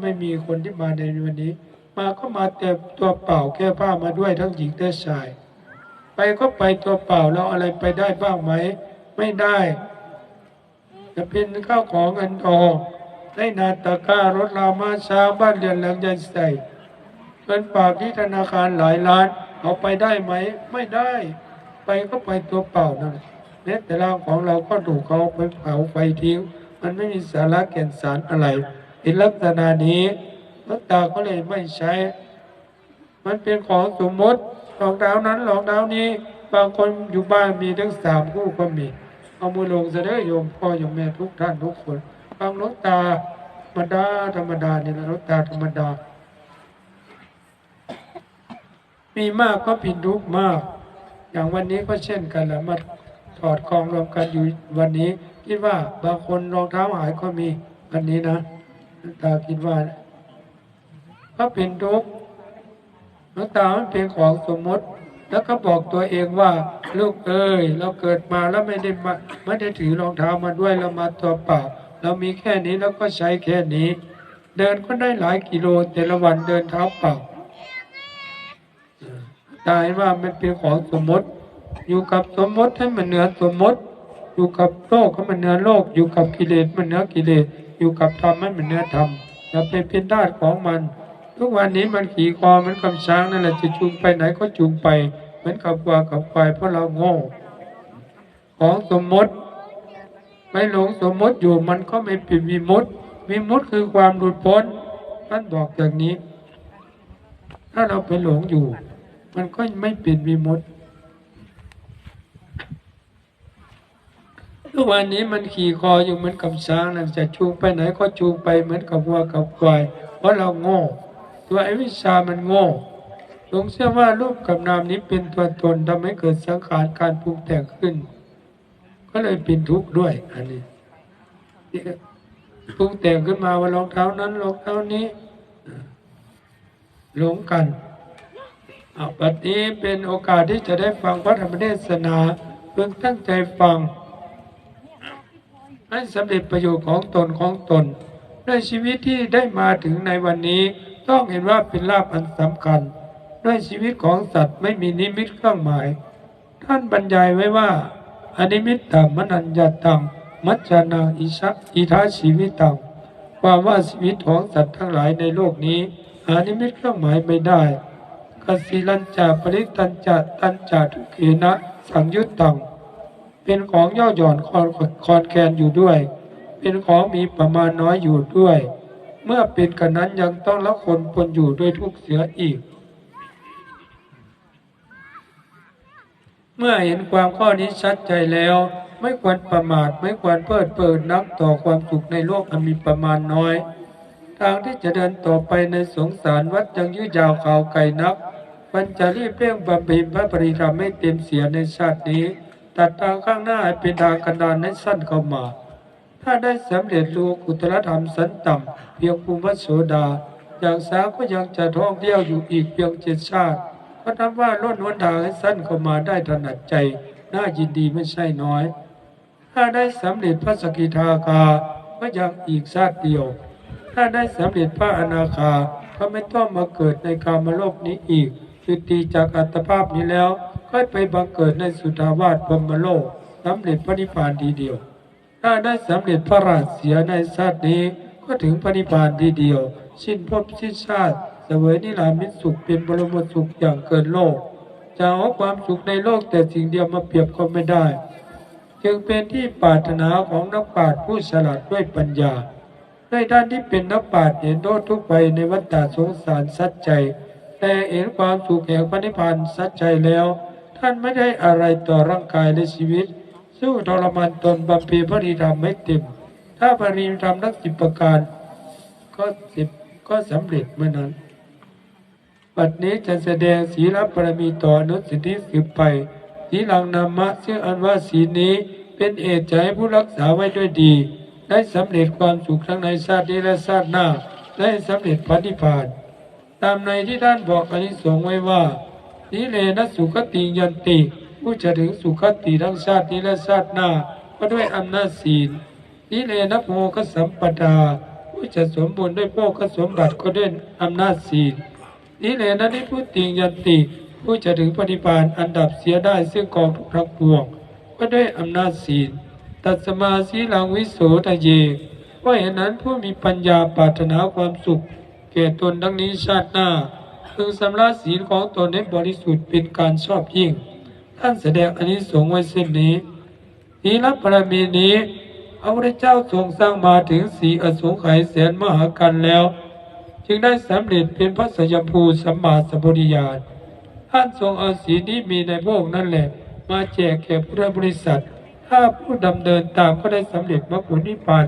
ไม่มีคนที่มาในวันนี้ มาก็มาแต่ตัวเปล่าแค่ผ้ามาด้วยทั้งหญิงและชาย ไปก็ไปตัวเปล่าแล้วอะไรไปได้บ้างไหม ไม่ได้ จะเป็นข้าวของเงินทองได้นาตะก้ารถรามาช้าบ้านเรือนหลังใหญ่ใส่เงินฝากที่ธนาคารหลายล้านเอาไปได้ไหม ไม่ได้ ไปก็ไปตัวเปล่านั่นแม้แต่ร่างของเราก็ถูกเขาไปเผาไฟทิ้งมันไม่มีสาระแก่นสารอะไร เห็นลักษณะนี้หลวงตาก็เลยไม่ใช้ มันเป็นของสมมติรองเท้านั้นรองเท้านี้ บางคนอยู่บ้านมีทั้งสามคู่ก็มี เอามือลงเสด็จโยมพ่อโยมแม่ทุกท่านทุกคนบางหลวงตาธรรมดาธรรมดาเนี่ยนะหลวงตาธรรมดา มีมากก็ผิดทุกมาก อย่างวันนี้ก็เช่นกันแหละมาถอดกองรวมกันอยู่วันนี้คิดว่าบางคนรองเท้าหายก็มีวันนี้นะ ตาคิดว่าก็เป็นทุกข์หลวงตามันเป็นของสมมติ แล้วก็บอกตัวเองว่า ลูกเอ้ยเราเกิดมาแล้วไม่ได้มาไม่ได้ถือรองเท้ามาด้วยเรามาตัวเปล่า เรามีแค่นี้แล้วก็ใช้แค่นี้ เดินก็ได้หลายกิโลแต่ละวันเดินเท้าเปล่าตายว่ามันเป็นของสมมติ อยู่กับสมมติให้มันเหนือสมมติ อยู่กับโลกให้มันเหนือโลก อยู่กับกิเลสมันเหนือกิเลส อยู่กับธรรมให้มันเหนือธรรมอย่าไปเป็นทาสของมัน ทุกวันนี้มันขี่คอมันกับช้างนั่นแหละจะจูงไปไหนก็จูงไป เหมือนกับวัวกับควายเพราะเราโง่ของสมมติ ไม่หลงสมมติอยู่มันก็ไม่เป็นวิมุตติวิมุตติคือความหลุดพ้นท่านบอกอย่างนี้ ถ้าเราไปหลงอยู่ มันก็ไม่เป็นวิมุตติ ทุกวันนี้มันขี่คออยู่เหมือนกับช้างนั่นจะจูงไปไหนก็จูงไปเหมือนกับวัวกับควาย เพราะเราโง่ ตัวไอ้วิชามันโง่หลงเชื่อว่ารูปกับนามนี้เป็นตัวตนทำให้เกิดสังขารการปรุงแต่งขึ้น ก็เลยเป็นทุกข์ด้วยอันนี้ปรุงแต่งขึ้นมาว่ารองเท้านั้นรองเท้านี้หลงกันอาปัจนี้เป็นโอกาสที่จะได้ฟังพระธรรมเทศนาเพื่อตั้งใจฟัง ให้สำเร็จประโยชน์ของตนของตนด้วยชีวิตที่ได้มาถึงในวันนี้ ต้องเห็นว่าเป็นลาภอันสำคัญด้วยชีวิตของสัตว์ไม่มีนิมิตเครื่องหมาย ท่านบรรยายไว้ว่าอนิมิตตังมนัญญาตังมัจจานังอิชะอิทาชีวิตังความว่าชีวิตของสัตว์ทั้งหลายในโลกนี้หานิมิตเครื่องหมายไม่ได้กสิลัญจาปริตัญจาตัญจาทุกเขนะสังยุตตัง เป็นของย่อหย่อนคอนคอนแคนอยู่ด้วย เป็นของมีประมาณน้อยอยู่ด้วย เมื่อเป็นกันนั้นยังต้องละคนปนอยู่ด้วยทุกเสียอีก เมื่อเห็นความข้อนี้ชัดใจแล้ว ไม่ควรประมาทไม่ควรเพิดเพลินนักต่อความสุขในโลกอันมีประมาณน้อย ทางที่จะเดินต่อไปในสงสารวัดยังยืดยาวข่าวไกลนักมันจะรีบเร่งบำเพ็ญพระปริธรรมให้เต็มเสียในชาตินี้ ตัดทางข้างหน้าให้เป็นทางกันดารให้สั้นเข้ามา ถ้าได้สำเร็จรูกุตลธรรมสันต่ำเพียงภูมิโสดา อย่างสาวก็ยังจะท่องเที่ยวอยู่อีกเพียงเจ็ดชาติก็ทำว่าล้นหนทางให้สั้นเข้ามาได้ถนัดใจ น่ายินดีไม่ใช่น้อย ถ้าได้สำเร็จพระสกิทาคาก็ยังอีกชาติเดียว ถ้าได้สำเร็จพระอนาคาก็ไม่ต้องมาเกิดในกามโลกนี้อีกจุติจากอัตภาพนี้แล้ว ค่อยไปบังเกิดในสุทาวาสพรมโลกสำเร็จพระนิพพานทีเดียว ถ้าได้สำเร็จพระราชเสียในชาตินี้ก็ถึงพระนิพพานทีเดียว สิ้นภพสิ้นชาติเสวยนิรามิตสุขเป็นบรมสุขอย่างเกินโลก จะเอาความสุขในโลกแต่สิ่งเดียวมาเปรียบก็ไม่ได้ จึงเป็นที่ปรารถนาของนักปราชญ์ผู้ฉลาดด้วยปัญญาในด้านที่เป็นนักปราชญ์เห็นโทษทุกไปในวัฏฏะสงสารสัจใจ แต่เห็นความสุขแห่งพระนิพพานสัจใจแล้ว ท่านไม่ได้อะไรต่อร่างกายและชีวิต สู้ทรมานตนบำเพ็ญพระดีธรรมไม่เต็ม ถ้าปริธรรมทั้งสิบประการ ก็สิบก็สำเร็จเมื่อนั้นบัดนี้จะแสดงศีลปรมีต่อนุสิทธิสืบไปสีหลังนามะซึ่งอันว่าสีลนี้เป็นเอตใจผู้รักษาไว้ด้วยดี ได้สำเร็จความสุขทั้งในชาตินี้และชาติหน้า ได้สำเร็จพระนิพพาน ตามในที่ท่านบอกอานิสงส์ไว้ว่า นิเลนะสุขติยันติผู้จะถึงสุขติทั้งชาตินี้และชาติหน้าก็ด้วยอำนาจศีลนิเลนะโภคสัมปทาผู้จะสมบูรณ์ด้วยพ่อก็สมบัติก็ด้วยอำนาจศีลนี้แหละนั้นที่ผู้ติยันติผู้จะถึงปฏิพานอันดับเสียได้ซึ่งกองทุกทั้งปวงก็ด้วยอำนาจศีลตัดสมาสีลังวิโสทะเยว่าเห็นนั้นผู้มีปัญญาปรารถนาความสุขแก่ตนดังนี้ชาติหน้า พึงสำระศีลของตนให้บริสุทธิ์เป็นการชอบยิ่ง ท่านแสดงอานิสงส์ไว้เช่นนี้ศีลบารมีนี้พระพุทธเจ้าทรงสร้างมาถึงสีอสงไขยแสนมหากันแล้ว จึงได้สำเร็จเป็นพระสยามภูสัมมาสัมพุทธญาณท่านทรงเอาสีลที่มีในโลกนั่นแหละ มาแจกแก่พุทธบริษัท ถ้าผู้ดำเนินตามก็ได้สำเร็จมรรคผลนิพพาน